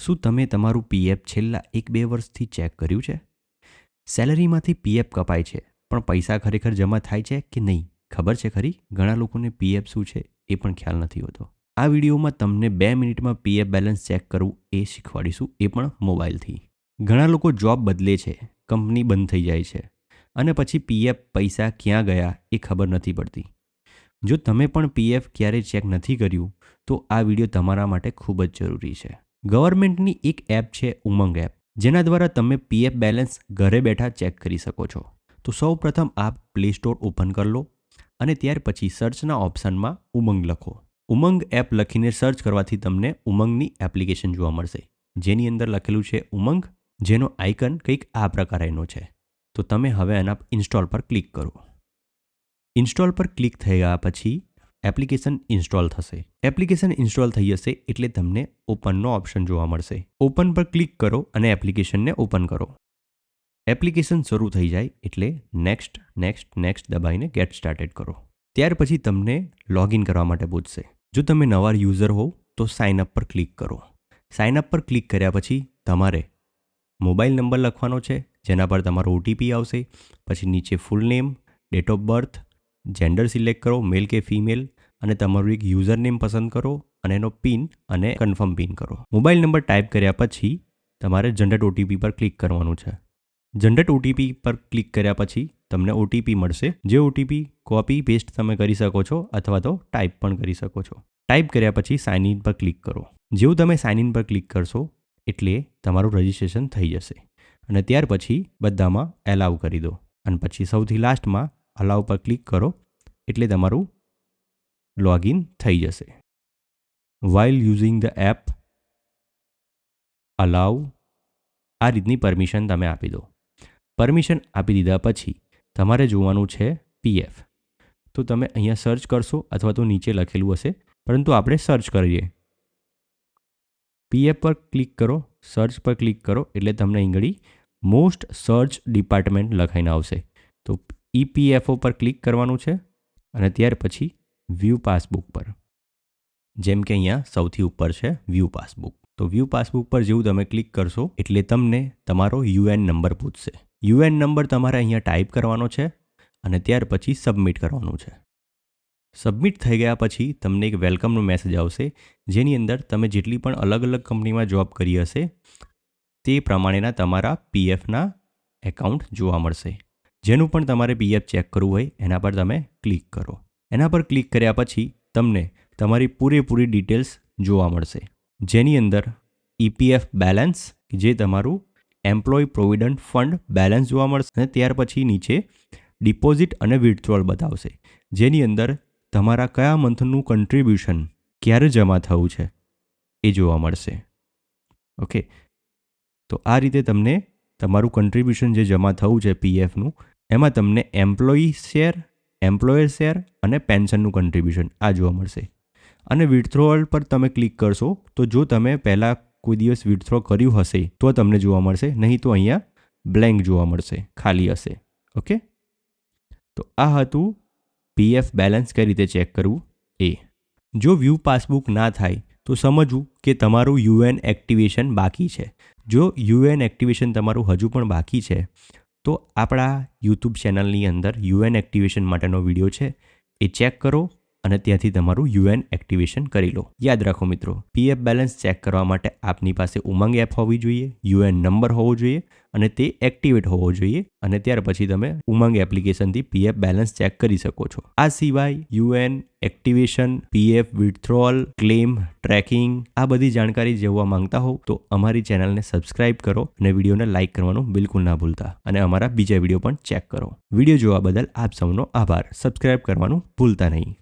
શું તમે તમારું પીએફ છેલ્લા એક બે વર્ષથી ચેક કર્યું છે? સેલરીમાંથી પીએફ કપાય છે, પણ પૈસા ખરેખર જમા થાય છે કે નહીં? ખબર છે ખરી? ઘણા લોકોને પીએફ શું છે એ પણ ખ્યાલ નથી હોતો. આ વિડીયોમાં તમને બે મિનિટમાં પીએફ બેલેન્સ ચેક કરવું એ શીખવાડીશું, એ પણ મોબાઈલથી. ઘણા લોકો જોબ બદલે છે, કંપની બંધ થઈ જાય છે, અને પછી પીએફ પૈસા ક્યાં ગયા એ ખબર નથી પડતી. જો તમે પણ પીએફ ક્યારેય ચેક નથી કર્યું, તો આ વીડિયો તમારા માટે ખૂબ જ જરૂરી છે. ગવર્મેન્ટની એક એપ છે ઉમંગ એપ, જેના દ્વારા તમે પીએફ બેલેન્સ ઘરે બેઠા ચેક કરી શકો છો. તો સૌ પ્રથમ આપ પ્લે સ્ટોર ઓપન કરી લો અને ત્યાર પછી સર્ચના ઓપ્શનમાં ઉમંગ લખો. ઉમંગ એપ લખીને સર્ચ કરવાથી તમને ઉમંગની એપ્લિકેશન જોવા મળશે. જેની અંદર લખેલું છે ઉમંગ, જેનો આઇકન કંઈક આ પ્રકારેનો છે. તો તમે હવે એના ઇન્સ્ટોલ પર ક્લિક કરો. ઇન્સ્ટોલ પર ક્લિક થઈ ગયા પછી એપ્લિકેશન ઇન્સ્ટોલ થશે. એપ્લિકેશન ઇન્સ્ટોલ થઈ જશે એટલે તમને ઓપનનો ઓપ્શન જોવા મળશે. ઓપન પર ક્લિક કરો અને એપ્લિકેશનને ઓપન કરો. એપ્લિકેશન શરૂ થઈ જાય એટલે નેક્સ્ટ નેક્સ્ટ નેક્સ્ટ દબાઈને ગેટ સ્ટાર્ટેડ કરો. ત્યાર પછી તમને લોગિન કરવા માટે પૂછશે. જો તમે નવા યુઝર હોવ તો સાઇન અપ પર ક્લિક કરો. સાઇન અપ પર ક્લિક કર્યા પછી તમારે મોબાઈલ નંબર લખવાનો છે, જેના પર તમારો ઓટીપી આવશે, પછી નીચે full name date of birth gender select કરો, મેલ કે ફિમેલ, અને તમારું એક યુઝર નેમ પસંદ કરો, અને એનો પિન અને કન્ફર્મ પિન કરો. મોબાઈલ નંબર ટાઈપ કર્યા પછી તમારે જનરેટ ઓટીપી પર ક્લિક કરવાનું છે. જનરેટ ઓટીપી પર ક્લિક કર્યા પછી તમને ઓટીપી મળશે. જે ઓટીપી કોપી પેસ્ટ તમે કરી શકો છો, અથવા તો ટાઈપ પણ કરી શકો છો. ટાઈપ કર્યા પછી સાઇન ઇન પર ક્લિક કરો. જેવું તમે સાઇન ઇન પર ક્લિક કરશો, એટલે તમારું રજિસ્ટ્રેશન થઈ જશે. અને ત્યાર પછી બધામાં એલાવ કરી દો. અને પછી સૌથી લાસ્ટમાં અલાવ પર ક્લિક કરો, એટલે તમારું લોગિન થઈ જશે. While using the app allow આ રીતની પરમિશન તમે આપી દો. પરમિશન આપી દીધા પછી તમારે જોવાનું છે પીએફ તો તમે અહીંયા સર્ચ કરશો અથવા તો નીચે લખેલું હશે, પરંતુ આપણે સર્ચ કરીએ. પીએફ પર ક્લિક કરો સર્ચ પર ક્લિક કરો, એટલે તમને અહીં મોસ્ટ સર્ચ ડિપાર્ટમેન્ટ લખાઈને આવશે. તો ઈપીએફઓ પર ક્લિક કરવાનું છે અને ત્યાર પછી વ્યૂ પાસબુક પર. જેમ કે અહીંયા સૌથી ઉપર છે વ્યૂ પાસબુક તો વ્યૂ પાસબુક પર જેવું તમે ક્લિક કરશો એટલે તમને તમારો યુએન નંબર પૂછશે. યુએન નંબર તમારે અહીંયા ટાઈપ કરવાનો છે અને ત્યાર પછી સબમિટ કરવાનું છે. સબમિટ થઈ ગયા પછી તમને એક વેલકમનો મેસેજ આવશે, જેની અંદર તમે જેટલી પણ અલગ અલગ કંપનીમાં જોબ કરી હશે, તે પ્રમાણેના તમારા પીએફના એકાઉન્ટ જોવા મળશે. જેનું પણ તમારે પીએફ ચેક કરવું હોય, એના પર તમે ક્લિક કરો. એના પર ક્લિક કર્યા પછી તમને તમારી પૂરેપૂરી ડિટેલ્સ જોવા મળશે. જેની અંદર ઈપીએફ બેલેન્સ જે તમારું એમ્પ્લોય પ્રોવિડન્ટ ફંડ બેલેન્સ જોવા મળશે, અને ત્યાર પછી નીચે ડિપોઝિટ અને વિથડ્રોલ બતાવશે. જેની અંદર તમારા કયા મંથનું કન્ટ્રીબ્યુશન ક્યારે જમા થવું છે એ જોવા મળશે. ઓકે? તો આ રીતે તમને તમારું કન્ટ્રીબ્યુશન જે જમા થવું છે પીએફનું એમાં તમને એમ્પ્લોયી શેર એમ્પ્લોયર શેર અને પેન્શનનું કન્ટ્રીબ્યુશન આ જોવા મળશે. અને વિથડ્રોઅલ પર તમે ક્લિક કરશો, તો જો તમે પહેલાં કોઈ દિવસ વિથડ્રો કર્યું હશે, તો તમને જોવા મળશે. નહીં તો અહીંયા બ્લેન્ક જોવા મળશે, ખાલી હશે. ઓકે? તો આ હતું પીએફ બેલેન્સ કઈ રીતે ચેક કરવું? એ જો વ્યૂ પાસબુક ના થાય તો સમજવું કે તમારું યુએન એક્ટિવેશન બાકી છે. જો યુએન એક્ટિવેશન તમારું હજુ પણ બાકી છે, તો આપણા યુટ્યુબ ચેનલની અંદર યુએન એક્ટિવેશન માટેનો વીડિયો છે. એ ચેક કરો અને ત્યાંથી તમારું યુએન એક્ટિવેશન કરી લો. યાદ રાખો મિત્રો, પીએફ બેલેન્સ ચેક કરવા માટે આપની પાસે ઉમંગ એપ હોવી જોઈએ, યુએન નંબર હોવો જોઈએ અને તે એક્ટિવેટ હોવો જોઈએ અને ત્યાર પછી તમે ઉમંગ એપ્લિકેશનથી પીએફ બેલેન્સ ચેક કરી શકો છો. આ સિવાય UAN activation, PF withdrawal claim, tracking આ બધી જાણકારી જોવા માંગતા હો તો અમારી ચેનલને સબસ્ક્રાઇબ કરો અને વિડીયોને લાઇક કરવાનું બિલકુલ ના ભૂલતા. અને અમારા બીજા વીડિયો પણ ચેક કરો. વીડિયો જોવા બદલ આપ સૌનો આભાર. સબસ્ક્રાઇબ કરવાનું ભૂલતા નહીં.